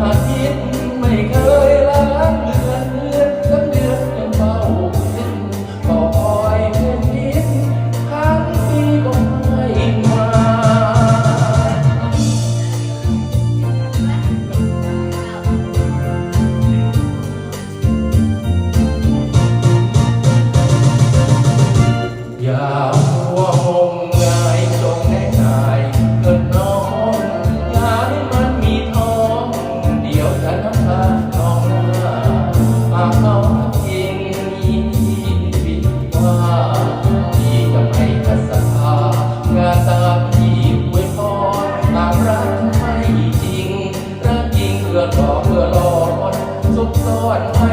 วัาทิตย์ไม่เคยล้างเลือนเลือนสักเดือนยังเฝ้าเส้นต่อคอยเพื่อนคิดครั้งนี้ก็ไม่มาอย่าหัวหง Lord.